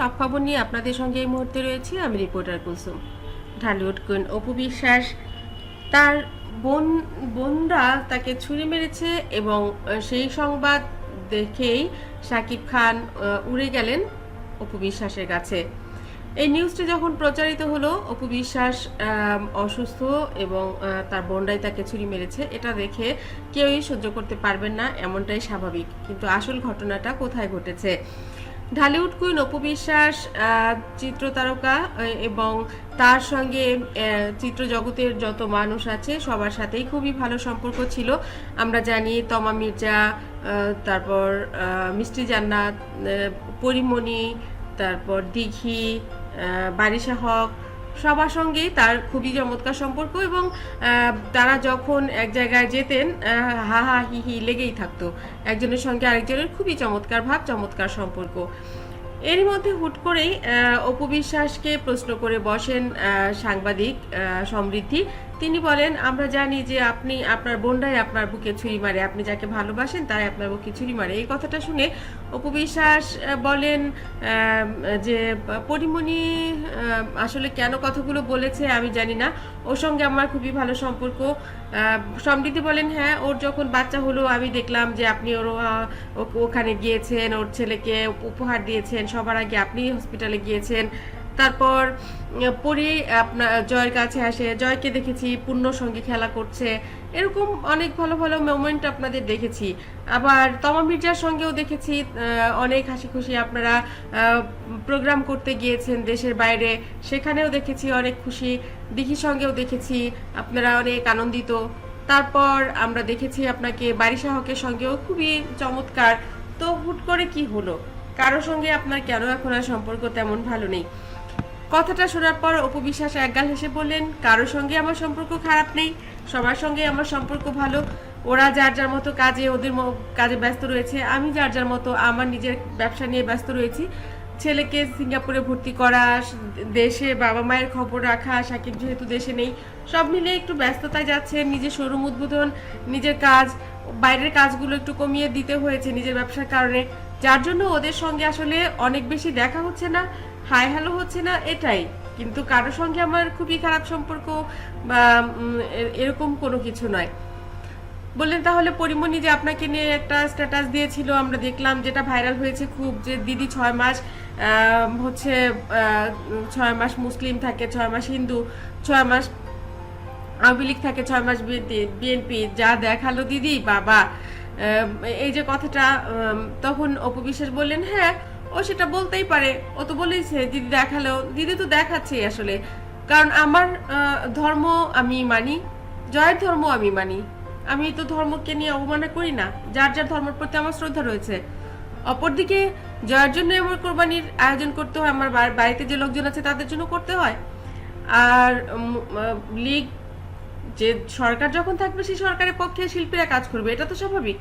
সব খবর নিয়ে আপনাদের সঙ্গে এই মুহূর্তে রয়েছি। আমি reporter Kusum Dhallywood queen Apu Biswas. তার বোন, বোনরা তাকে ছুরি মেরেছে এবং সেই সংবাদ দেখেই শাকিব খান উড়ে গেলেন অপু বিশ্বাসের কাছে। এই নিউজটি যখন প্রচারিত হলো, অপু বিশ্বাস অসুস্থ এবং তার বোনরাই তাকে ছুরি মেরেছে। এটা দেখে কেউই সহ্য করতে পারবেন না, এমনটাই স্বাভাবিক। কিন্তু আসল ঘটনাটা কোথায় ঘটেছে? ঢালিউড কুইন অপু বিশ্বাস চিত্র তারকা এবং তার সঙ্গে চিত্র জগতের যত মানুষ আছে, সবার সাথেই খুবই ভালো সম্পর্ক ছিল। আমরা জানি তমা মির্জা তারপর মিষ্টি জান্নাত পরিমণি, তারপর দিঘি বারিশা হক সবার সঙ্গেই তার খুবই চমৎকার সম্পর্ক এবং তারা যখন এক জায়গায় যেতেন হা হা, হি হি লেগেই থাকতো। একজনের সঙ্গে আরেকজনের খুবই চমৎকার ভাব, চমৎকার সম্পর্ক। এরই মধ্যে হুট করেই অপু বিশ্বাসকে প্রশ্ন করে বসেন সাংবাদিক সমৃদ্ধি। তিনি বলেন, আমরা জানি যে আপনি আপনার বোনরাই আপনার বুকে ছুরি মারে। আপনি যাকে ভালোবাসেন তাই আপনার বুকে ছুরি মারে। এই কথাটা শুনে অপু বিশ্বাস বলেন যে, পরিমণি আসলে কেন কথাগুলো বলেছে আমি জানি না। ওর সঙ্গে আমার খুবই ভালো সম্পর্ক। সমৃদ্ধি বলেন হ্যাঁ ওর যখন বাচ্চা হলো, আমি দেখলাম যে আপনি ওর ওখানে গিয়েছেন, ওর ছেলেকে উপহার দিয়েছেন। সবার আগে আপনি হসপিটালে গিয়েছেন। তারপর পরি, আপনার, জয়ের কাছে আসে, জয়কে দেখেছি, পূর্ণ সঙ্গে খেলা করছে। এরকম অনেক ভালো ভালো মোমেন্ট আপনাদের দেখেছি। আবার তমা মির্জার সঙ্গেও দেখেছি অনেক হাসি খুশি আপনারা প্রোগ্রাম করতে গিয়েছেন দেশের বাইরে। সেখানেও দেখেছি অনেক খুশি। দিঘির সঙ্গেও দেখেছি, আপনারা অনেক আনন্দিত। তারপর আমরা দেখেছি আপনাকে বারিশা হকের সঙ্গেও খুবই চমৎকার। তো হুট করে কি হলো? কারোর সঙ্গে আপনার কেন এখন আর সম্পর্ক তেমন ভালো নেই? কথাটা শোনার পর অপবিশ্বাস একগাল হেসে বললেন, কারোর সঙ্গে আমার সম্পর্ক খারাপ নেই, সবার সঙ্গে আমার সম্পর্ক ভালো। ওরা যার যার মতো কাজে, ওদের কাজে ব্যস্ত রয়েছে। আমি যার যার মতো আমার নিজের ব্যবসা নিয়ে ব্যস্ত রয়েছি। ছেলেকে সিঙ্গাপুরে ভর্তি করা, দেশে বাবা মায়ের খবর রাখা, সাকিব যেহেতু দেশে নেই, সব মিলে একটু ব্যস্ততায় যাচ্ছে। নিজের শোরুম উদ্বোধন, নিজের কাজ, বাইরের কাজগুলো একটু কমিয়ে দিতে হয়েছে নিজের ব্যবসার কারণে। যার জন্য ওদের সঙ্গে আসলে অনেক বেশি দেখা হচ্ছে না। হাই হ্যালো হচ্ছে না এটাই। কিন্তু কারোর সঙ্গে আমার খুবই খারাপ সম্পর্ক বা এরকম কোনো কিছু নয়। বললেন তাহলে পরিমণি যে আপনাকে নিয়ে একটা স্ট্যাটাস দিয়েছিল, আমরা দেখলাম যেটা ভাইরাল হয়েছে খুব যে দিদি ছয় মাস হচ্ছে ছয় মাস মুসলিম থাকে, ছয় মাস হিন্দু, ছয় মাস আওয়ামী লীগ থাকে, ছয় মাস বিএনপি যা দেখাল দিদি, বাবা। এই যে কথাটা তখন অপবিশ্বাস বললেন হ্যাঁ ও সেটা বলতেই পারে। ও তো বলেইছে, দিদি দেখাল দিদি তো দেখাচ্ছেই আসলে। কারণ আমার ধর্ম আমি মানি, জয়ের ধর্ম আমি মানি। আমি তো ধর্মকে নিয়ে অবমাননা করি না। যার যার ধর্মের প্রতি আমার শ্রদ্ধা রয়েছে। অপরদিকে, জয়ের জন্য আমার কোরবানির আয়োজন করতে হয়, আমার বাড়িতে যে লোকজন আছে তাদের জন্য করতে হয়। আর লীগ, যে সরকার যখন থাকবে, সেই সরকারের পক্ষে শিল্পীরা কাজ করবে, এটা তো স্বাভাবিক।